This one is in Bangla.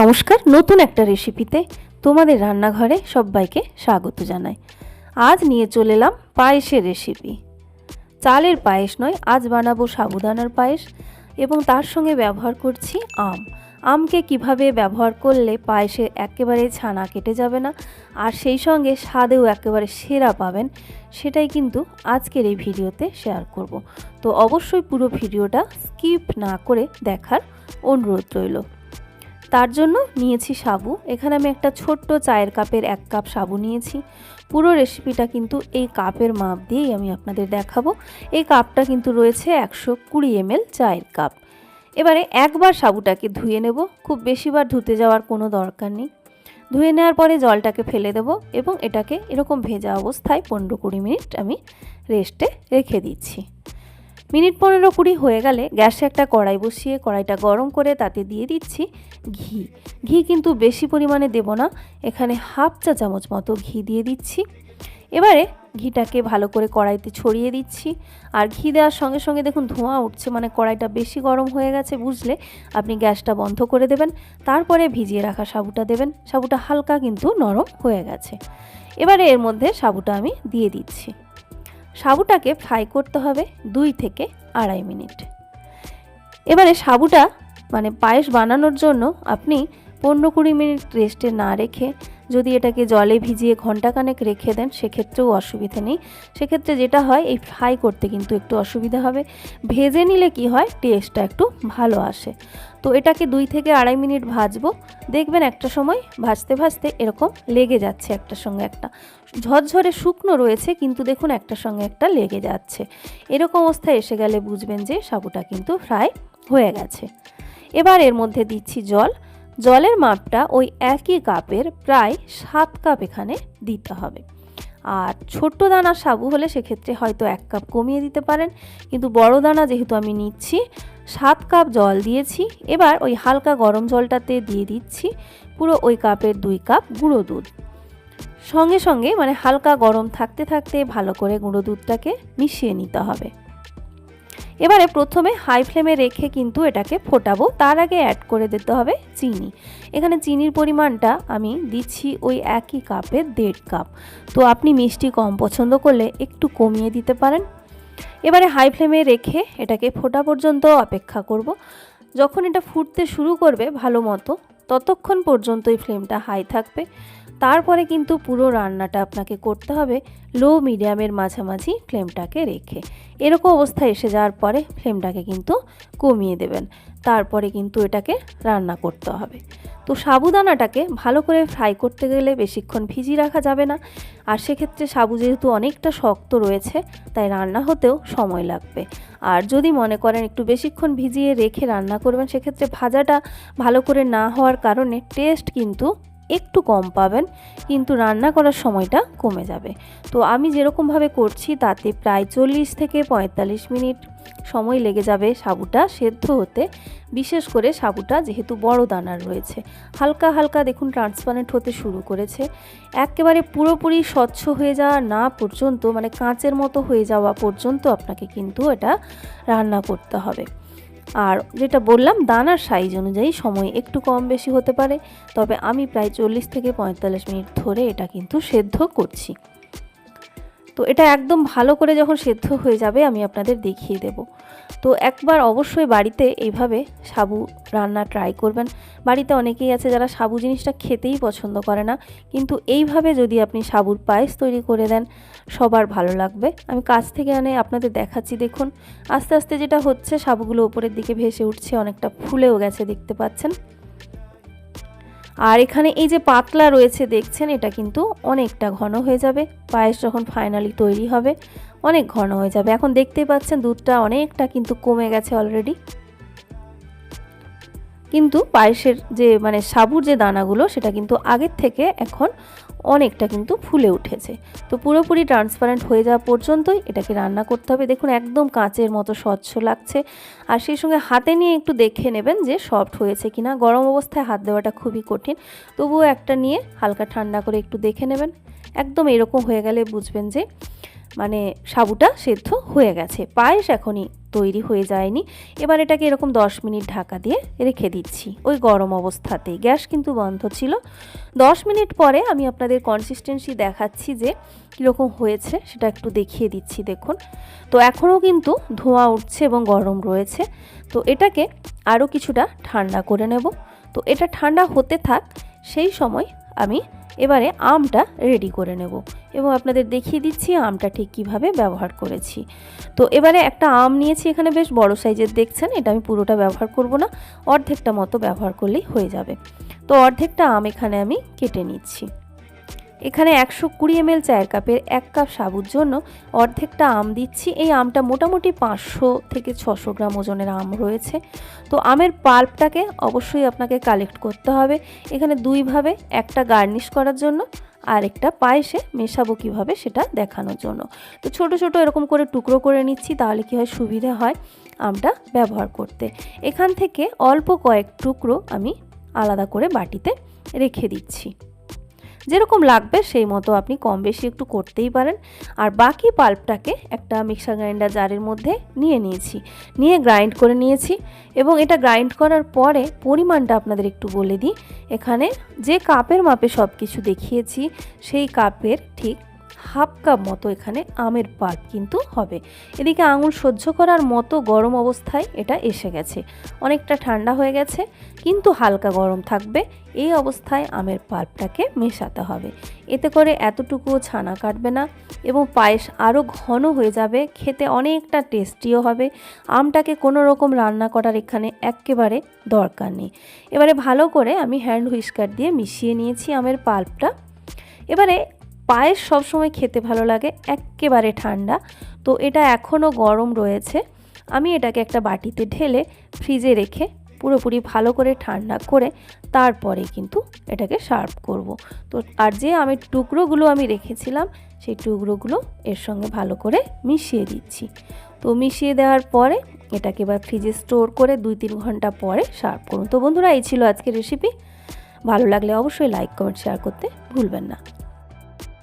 নমস্কার, নতুন একটা রেসিপিতে তোমাদের রান্নাঘরে সবাইকে স্বাগত জানাই। আজ নিয়ে চলে এলাম পায়েসের রেসিপি চালের পায়েস নয়, আজ বানাবো সাবুদানার পায়েস এবং তার সঙ্গে ব্যবহার করছি আম। আমকে কীভাবে ব্যবহার করলে পায়েসে একেবারে ছানা কেটে যাবে না আর সেই সঙ্গে স্বাদেও একেবারে সেরা পাবেন, সেটাই কিন্তু আজকের এই ভিডিওতে শেয়ার করব। তো অবশ্যই পুরো ভিডিওটা স্কিপ না করে দেখার অনুরোধ রইল। তার জন্য নিয়েছি সাবু। এখানে আমি একটা ছোট্ট চায়ের কাপের এক কাপ সাবু নিয়েছি। পুরো রেসিপিটা কিন্তু এই কাপের মাপ দিয়েই আমি আপনাদের দেখাবো। এই কাপটা কিন্তু রয়েছে একশো কুড়ি এমএল চায়ের কাপ। এবারে একবার সাবুটাকে ধুয়ে নেব। খুব বেশিবার ধুতে যাওয়ার কোনো দরকার নেই। ধুয়ে নেওয়ার পরে জলটাকে ফেলে দেব এবং এটাকে এরকম ভেজা অবস্থায় পনেরো কুড়ি মিনিট আমি রেস্টে রেখে দিচ্ছি। মিনিট পনেরো কুড়ি হয়ে গেলে গ্যাসে একটা কড়াই বসিয়ে কড়াইটা গরম করে তাতে দিয়ে দিচ্ছি ঘি। ঘি কিন্তু বেশি পরিমাণে দেব না, এখানে হাফ চা চামচ মতো ঘি দিয়ে দিচ্ছি। এবারে ঘিটাকে ভালো করে কড়াইতে ছড়িয়ে দিচ্ছি। আর ঘি দেওয়ার সঙ্গে সঙ্গে দেখুন ধোঁয়া উঠছে মানে কড়াইটা বেশি গরম হয়ে গেছে বুঝলে। আপনি গ্যাসটা বন্ধ করে দেবেন, তারপরে ভিজিয়ে রাখা সাবুটা দেবেন। সাবুটা হালকা কিন্তু নরম হয়ে গেছে। এবারে এর মধ্যে সাবুটা আমি দিয়ে দিচ্ছি। সাবুটাকে ফ্রাই করতে হবে দুই থেকে আড়াই মিনিট। এবারে সাবুটা মানে পায়েস বানানোর জন্য আপনি পনেরো কুড়ি মিনিট রেস্টে না রেখে যদি এটাকে জলে ভিজিয়ে ঘন্টাখানেক রেখে দেন, সেক্ষেত্রেও অসুবিধা নেই। সেক্ষেত্রে যেটা হয়, এই ফ্রাই করতে কিন্তু একটু অসুবিধা হবে। ভেজে নিলে কি হয়, টেস্টটা একটু ভালো আসে। তো এটাকে দুই থেকে আড়াই মিনিট ভাজবো। দেখবেন একটা সময় ভাজতে ভাজতে এরকম লেগে যাচ্ছে একটার সঙ্গে একটা। ঝরঝরে শুকনো রয়েছে, কিন্তু দেখুন একটার সঙ্গে একটা লেগে যাচ্ছে। এরকম অবস্থায় এসে গেলে বুঝবেন যে সাবুটা কিন্তু ফ্রাই হয়ে গেছে। এবার এর মধ্যে দিচ্ছি জল। জলের মাপটা ওই একই কাপের প্রায় সাত কাপ এখানে দিতে হবে। আর ছোট্ট দানা সাবু হলে সেক্ষেত্রে হয়তো এক কাপ কমিয়ে দিতে পারেন। কিন্তু বড় দানা যেহেতু আমি নিচ্ছি, সাত কাপ জল দিয়েছি, এবার ওই হালকা গরম জলটাতে দিয়ে দিচ্ছি পুরো ওই কাপের দুই কাপ গুঁড়ো দুধ। সঙ্গে সঙ্গে মানে হালকা গরম থাকতে থাকতে ভালো করে গুঁড়ো দুধটাকে মিশিয়ে নিতে হবে। এবারে প্রথমে হাই ফ্লেমে রেখে কিন্তু এটাকে ফোটাবো। তার আগে অ্যাড করে দিতে হবে চিনি। এখানে চিনির পরিমাণটা আমি দিচ্ছি ওই একই কাপের দেড় কাপ। তো আপনি মিষ্টি কম পছন্দ করলে একটু কমিয়ে দিতে পারেন। এবারে হাই ফ্লেমে রেখে এটাকে ফোটা পর্যন্ত অপেক্ষা করব। যখন এটা ফুটতে শুরু করবে ভালো মতো, ততক্ষণ পর্যন্ত এই ফ্লেমটা হাই থাকবে। তারপরে কিন্তু পুরো রান্নাটা আপনাকে করতে হবে লো মিডিয়ামের মাঝামাঝি ফ্লেমটাকে রেখে। এরকম অবস্থায় এসে যাওয়ার পরে ফ্লেমটাকে কিন্তু কমিয়ে দেবেন। তারপরে কিন্তু এটাকে রান্না করতে হবে। তো সাবুদানাটাকে ভালো করে ফ্রাই করতে গেলে বেশিক্ষণ ভিজি রাখা যাবে না। আর সেক্ষেত্রে সাবু যেহেতু অনেকটা শক্ত রয়েছে, তাই রান্না হতেও সময় লাগবে। আর যদি মনে করেন একটু বেশিক্ষণ ভিজিয়ে রেখে রান্না করবেন, সেক্ষেত্রে ভাজাটা ভালো করে না হওয়ার কারণে টেস্ট কিন্তু একটু কম পাবেন, কিন্তু রান্না করার সময়টা কমে যাবে। তো আমি যেরকমভাবে করছি, তাতে প্রায় চল্লিশ থেকে পঁয়তাল্লিশ মিনিট সময় লেগে যাবে সাবুটা সেদ্ধ হতে। বিশেষ করে সাবুটা যেহেতু বড় দানার রয়েছে। হালকা হালকা দেখুন ট্রান্সপারেন্ট হতে শুরু করেছে। একেবারে পুরোপুরি স্বচ্ছ হয়ে যাওয়া না পর্যন্ত মানে কাঁচের মতো হয়ে যাওয়া পর্যন্ত আপনাকে কিন্তু এটা রান্না করতে হবে। আর যেটা বললাম, দানার সাইজ অনুযায়ী সময় একটু কম বেশি হতে পারে, তবে আমি প্রায় চল্লিশ থেকে পঁয়তাল্লিশ মিনিট ধরে এটা কিন্তু সেদ্ধ করছি। তো এটা একদম ভালো করে যখন সেদ্ধ হয়ে যাবে, আমি আপনাদের দেখিয়ে দেব। তো একবার অবশ্যই বাড়িতে এইভাবে সাবু রান্না ট্রাই করবেন। বাড়িতে অনেকেই আছে যারা সাবু জিনিসটা খেতেই পছন্দ করে না, কিন্তু এইভাবে যদি আপনি সাবুর পায়েস তৈরি করে দেন, সবার ভালো লাগবে। আমি কাছ থেকে আনে আপনাদের দেখাচ্ছি, দেখুন। আস্তে আস্তে যেটা হচ্ছে, সাবুগুলো ওপরের দিকে ভেসে উঠছে, অনেকটা ফুলেও গেছে, দেখতে পাচ্ছেন। আর এখানে এই যে পাতলা রয়েছে, দেখছেন, এটা কিন্তু অনেকটা ঘন হয়ে যাবে। পায়েস যখন ফাইনালি তৈরি হবে, অনেক ঘন হয়ে যাবে। এখন দেখতেই পাচ্ছেন, দুধটা অনেকটা কিন্তু কমে গেছে অলরেডি কিন্তু পায়েসের যে মানে সাবুর যে দানাগুলো, সেটা কিন্তু আগের থেকে এখন অনেকটা কিন্তু ফুলে উঠেছে। তো পুরোপুরি ট্রান্সপারেন্ট হয়ে যাওয়া পর্যন্তই এটাকে রান্না করতে হবে। দেখুন, একদম কাঁচের মতো স্বচ্ছ লাগছে। আর সেই সঙ্গে হাতে নিয়ে একটু দেখে নেবেন যে সফট হয়েছে কিনা। গরম অবস্থায় হাত দেওয়াটা খুবই কঠিন। তবুও একটা নিয়ে হালকা ঠান্ডা করে একটু দেখে নেবেন। একদম এরকম হয়ে গেলে বুঝবেন যে মানে সাবুটা সেদ্ধ হয়ে গেছে। পায়েস এখনই তৈরি হয়ে যায়নি। এবার এটাকে এরকম 10 মিনিট ঢাকা দিয়ে রেখে দিচ্ছি। ওই গরম অবস্থাতেই। গ্যাস কিন্তু বন্ধ ছিল। 10 মিনিট পরে আমি আপনাদের কনসিস্টেন্সি দেখাচ্ছি যে কীরকম হয়েছে, সেটা একটু দেখিয়ে দিচ্ছি, দেখুন। তো এখনও কিন্তু ধোঁয়া উঠছে এবং গরম রয়েছে। তো এটাকে আরও কিছুটা ঠান্ডা করে নেব। তো এটা ঠান্ডা হতে থাক, সেই সময় আমি এবারে আমটা রেডি করে নেব এবং আপনাদের দেখিয়ে দিচ্ছি আমটা ঠিক কীভাবে ব্যবহার করেছি। তো এবারে একটা আম নিয়েছি এখানে বেশ বড় সাইজের দেখছেন, এটা আমি পুরোটা ব্যবহার করব না, অর্ধেকটা মতো ব্যবহার করলেই হয়ে যাবে। তো অর্ধেকটা আম এখানে আমি কেটে নিচ্ছি। এখানে একশো কুড়ি এমএল চায়ের কাপের এক কাপ সাবুর জন্য অর্ধেকটা আম দিচ্ছি। এই আমটা মোটামুটি পাঁচশো থেকে ছশো গ্রাম ওজনের আম রয়েছে। তো আমের পাল্পটাকে অবশ্যই আপনাকে কালেক্ট করতে হবে। এখানে দুইভাবে একটা গার্নিশ করার জন্য আর একটা পায়েসে মেশাবো কীভাবে সেটা দেখানোর জন্য। তো ছোট ছোট এরকম করে টুকরো করে নিচ্ছি তাহলে কী হয় সুবিধা হয় আমটা ব্যবহার করতে। এখান থেকে অল্প কয়েক টুকরো আমি আলাদা করে বাটিতে রেখে দিচ্ছি। যেরকম লাগবে সেই মতো আপনি কম বেশি একটু করতেই পারেন। আর বাকি পাল্পটাকে একটা মিক্সার গ্রাইন্ডার জারের মধ্যে নিয়ে নিয়েছি। নিয়ে গ্রাইন্ড করে নিয়েছি এবং এটা গ্রাইন্ড করার পরে পরিমাণটা আপনাদের একটু বলে দিই। এখানে যে কাপের মাপে সব কিছু দেখিয়েছি, সেই কাপের ঠিক হাফ কাপ মতো এখানে আমের পাল্প কিন্তু হবে। এদিকে আঙুল সহ্য করার মতো গরম অবস্থায় এটা এসে গেছে। অনেকটা ঠান্ডা হয়ে গেছে, কিন্তু হালকা গরম থাকবে। এই অবস্থায় আমের পাল্পটাকে মেশাতে হবে। এতে করে এতটুকুও ছানা কাটবে না এবং পায়েস আরও ঘন হয়ে যাবে, খেতে অনেকটা টেস্টিও হবে। আমটাকে কোনো রকম রান্না করার এখানে একেবারে দরকার নেই। এবারে ভালো করে আমি হ্যান্ড হুইস্কার দিয়ে মিশিয়ে নিয়েছি আমের পাল্পটা এবারে পায়েস সবসময় খেতে ভালো লাগে, একেবারে ঠান্ডা। তো এটা এখনও গরম রয়েছে। আমি এটাকে একটা বাটিতে ঢেলে ফ্রিজে রেখে পুরোপুরি ভালো করে ঠান্ডা করে তারপরে কিন্তু এটাকে সার্ভ করব। তো আর যে আমি টুকরোগুলো আমি রেখেছিলাম, সেই টুকরোগুলো এর সঙ্গে ভালো করে মিশিয়ে দিচ্ছি। তো মিশিয়ে দেওয়ার পরে এটাকে এবার ফ্রিজে স্টোর করে দুই তিন ঘণ্টা পরে সার্ভ করুন তো বন্ধুরা, এই ছিল আজকের রেসিপি। ভালো লাগলে অবশ্যই লাইক, কমেন্ট, শেয়ার করতে ভুলবেন না।